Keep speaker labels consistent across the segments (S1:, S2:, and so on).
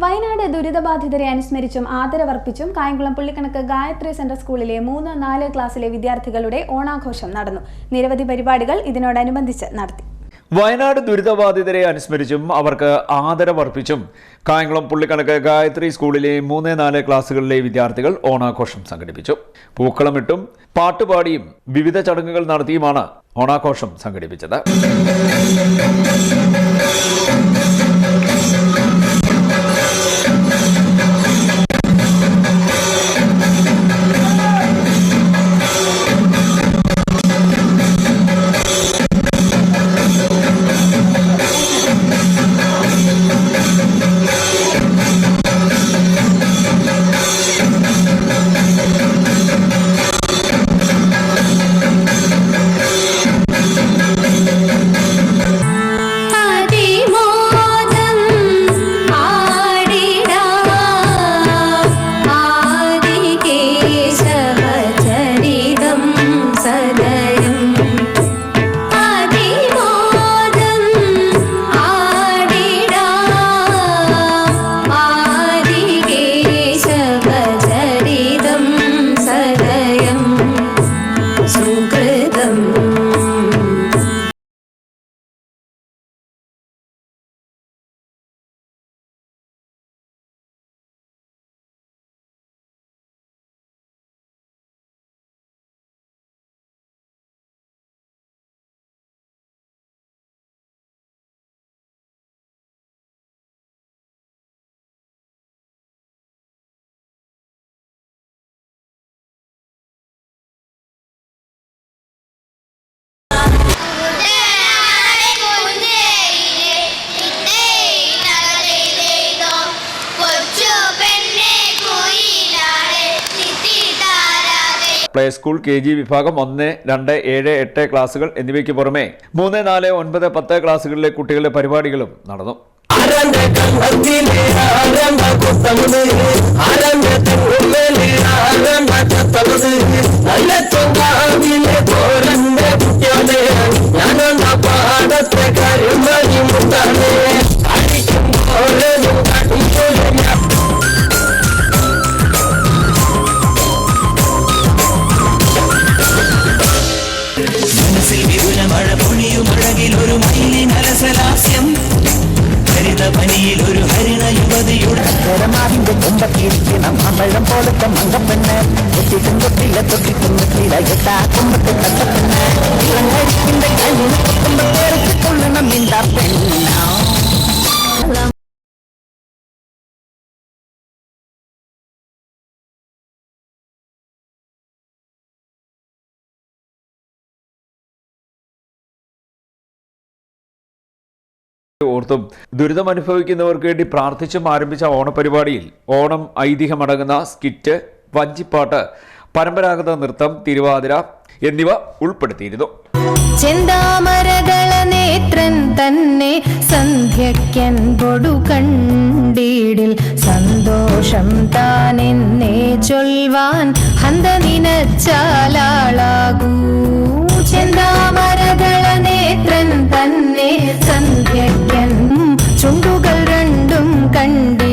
S1: വയനാട് ദുരിതബാധിതരെ അനുസ്മരിച്ചും ആദരവർപ്പിച്ചും കായംകുളം പുള്ളിക്കണക്ക് ഗായത്രി സെന്റർ സ്കൂളിലെ മൂന്ന് നാല് ക്ലാസ്സിലെ വിദ്യാർത്ഥികളുടെ ഓണാഘോഷം നടന്നു. നിരവധി പരിപാടികൾ ഇതിനോടനുബന്ധിച്ച് നടത്തി.
S2: വയനാട് ദുരിതബാധിതരെ അനുസ്മരിച്ചും അവർക്ക് ആദരവർപ്പിച്ചും കായംകുളം പുള്ളിക്കണക്ക് ഗായത്രി സ്കൂളിലെ മൂന്ന് നാല് ക്ലാസ്സുകളിലെ വിദ്യാർത്ഥികൾ ഓണാഘോഷം സംഘടിപ്പിച്ചു. പൂക്കളമിട്ടും പാട്ടുപാടിയും വിവിധ ചടങ്ങുകൾ നടത്തിയുമാണ് ഓണാഘോഷം സംഘടിപ്പിച്ചത്. പ്ലേ സ്കൂൾ കെ ജി വിഭാഗം ഒന്ന് രണ്ട് ഏഴ് എട്ട് ക്ലാസുകൾ എന്നിവയ്ക്ക് പുറമെ മൂന്ന് നാല് ഒൻപത് പത്ത് ക്ലാസുകളിലെ കുട്ടികളുടെ പരിപാടികളും നടന്നു.
S3: கண்ட கீர்த்தினம்
S4: அமழம் போல தங்க பெண்ணு. தொட்டிக்கும் தொட்டில தொட்டிக்கும் தொட்டில எட்டா கும்பத்து தந்த பெண்ணு. இளங்கடிக்கின்ற கண்ணின் குடும்ப கொள்ளணும் இந்த பெண்ணு
S2: ഓർത്തും ദുരിതം അനുഭവിക്കുന്നവർക്ക് വേണ്ടി പ്രാർത്ഥിച്ചും ആരംഭിച്ച ഓണപരിപാടിയിൽ ഓണം ഐതിഹ്യമടങ്ങുന്ന സ്കിറ്റ് വഞ്ചിപ്പാട്ട് പരമ്പരാഗത നൃത്തം തിരുവാതിര എന്നിവ ഉൾപ്പെടുത്തിയിരുന്നു.
S5: ചെന്താമരകള നേത്രൻ തന്നെ സന്ധ്യക്കൻ പൊടു കണ്ടീടിൽ സന്തോഷം താനെന്നേ ചൊൽവാൻ ഹന്ത നിനച്ചാലാളാകൂ രണ്ടും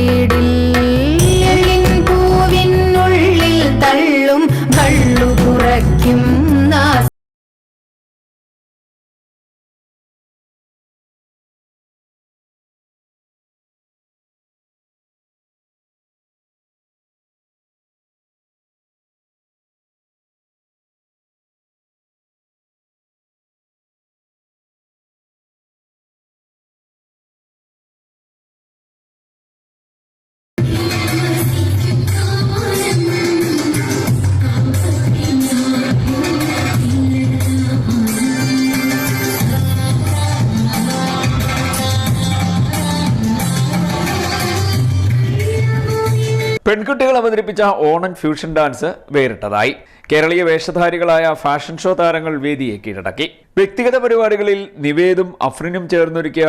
S2: പെൺകുട്ടികൾ അവതരിപ്പിച്ച ഓണൻ ഫ്യൂഷൻ ഡാൻസ് വേറിട്ടതായി. കേരളീയ വേഷധാരികളായ ഫാഷൻ ഷോ താരങ്ങൾ വേദിയെ കീഴടക്കി. വ്യക്തിഗത പരിപാടികളിൽ നിവേദും അഫ്രിനും ചേർന്നൊരുക്കിയ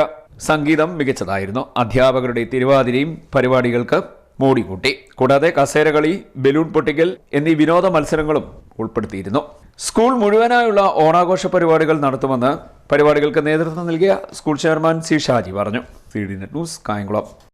S2: സംഗീതം മികച്ചതായിരുന്നു. അധ്യാപകരുടെ തിരുവാതിരയും പരിപാടികൾക്ക് മോടി കൂട്ടി കൂടാതെ കസേരകളി ബലൂൺ പൊട്ടിക്കൽ എന്നീ വിനോദ മത്സരങ്ങളും ഉൾപ്പെടുത്തിയിരുന്നു. സ്കൂൾ മുഴുവനായുള്ള ഓണാഘോഷ പരിപാടികൾ നടത്തുമെന്ന് പരിപാടികൾക്ക് നേതൃത്വം നൽകിയ സ്കൂൾ ചെയർമാൻ സി ഷാജി പറഞ്ഞു. C D net news Kayamkulam.